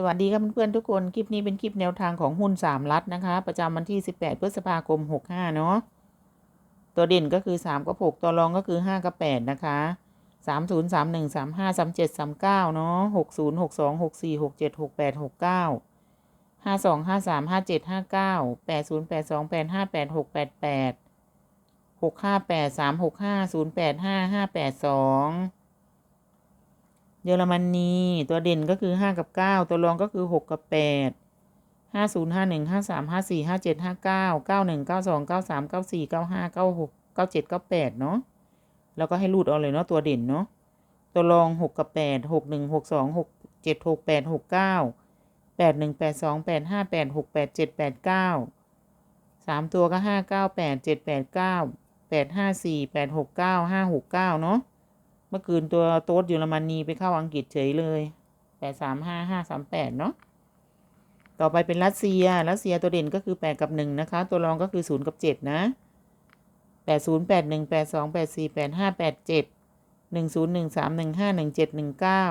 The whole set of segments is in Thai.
สวัสดีครับเพื่อนๆทุกคน คลิปนี้เป็นคลิปแนวทางของหุ้น3รัฐนะคะ ประจำวันที่ 18 พฤษภาคม 65 เนาะตัวเด่นก็คือ 3 กับ 6 ตัวรองก็คือ 5 กับ 8 นะคะ 30 31 35 37 39 เนาะ60 62 64 67 68 69 52 53 57 59 80 82 85 86 88 658 365 085 582 ยอรมนีตัวเด่นก็คือห้ากับเก้าตัวรองก็คือหกกับแปดห้าศูนย์ห้าหนึ่งห้าสามห้าสี่ห้าเจ็ดห้าเก้าเก้าหนึ่งเก้าสองเก้าสามเก้าสี่เก้าห้าเก้าหกเก้าเจ็ดเก้าแปดเนาะแล้วก็ให้รูดเอาเลยเนาะตัวเด่นเนาะตัวรองหกกับแปดหกหนึ่งหกสองหกเจ็ดหกแปดหกเก้าแปดหนึ่งแปดสองแปดห้าแปดหกแปดเจ็ดแปดเก้าสามตัวก็ห้าเก้าแปดเจ็ดแปดเก้าแปดห้าสี่แปดหกเก้าห้าหกเก้าเนาะ เมื่อคืนตัวโต๊ดเยอรมนีไปเข้าอังกฤษเฉยเลยแปดสามห้าห้าสามแปดเนาะต่อไปเป็นรัสเซีย รัสเซียตัวเด่นก็คือแปดกับหนึ่งนะคะ ตัวรองก็คือศูนย์กับเจ็ดนะแปดศูนย์แปดหนึ่งแปดสองแปดสี่แปดห้าแปดเจ็ดหนึ่งศูนย์หนึ่งสามหนึ่งห้าหนึ่งเจ็ดหนึ่งเก้า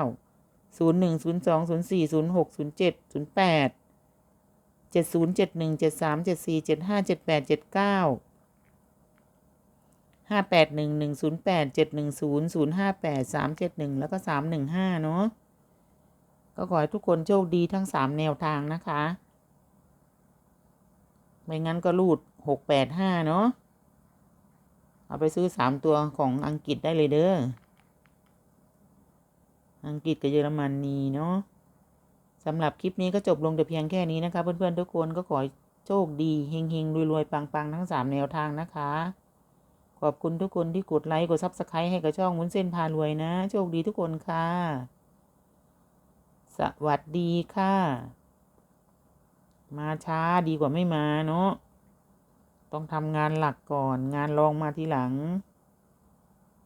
ศูนย์หนึ่งศูนย์สองศูนย์สี่ศูนย์หกศูนย์เจ็ดศูนย์แปดเจ็ดศูนย์เจ็ดหนึ่งเจ็ดสามเจ็ดสี่เจ็ดห้าเจ็ดแปดเจ็ดเก้า ห้าแปดหนึ่งหนึ่งศูนย์แปดเจ็ดหนึ่งศูนย์ศูนย์ห้าแปดสามเจ็ดหนึ่งแล้วก็สามหนึ่งห้าเนาะก็ขอให้ทุกคนโชคดีทั้งสามแนวทางนะคะ ไม่งั้นก็รูดหกแปดห้าเนาะเอาไปซื้อสามตัวของอังกฤษได้เลยเด้อ อังกฤษกับเยอรมนนีเนาะสำหรับคลิปนี้ก็จบลงแต่เพียงแค่นี้นะคะ เพื่อนๆทุกคนก็ขอโชคดีเฮงๆรวยๆปังๆทั้งสามแนวทางนะคะ ขอบคุณทุกคนที่กดไลค์กดซับสไครต์ให้กับช่องวุ้นเส้นพารวยนะ โชคดีทุกคนค่ะ สวัสดีค่ะ มาช้าดีกว่าไม่มาเนาะต้องทำงานหลักก่อน งานรองมาทีหลัง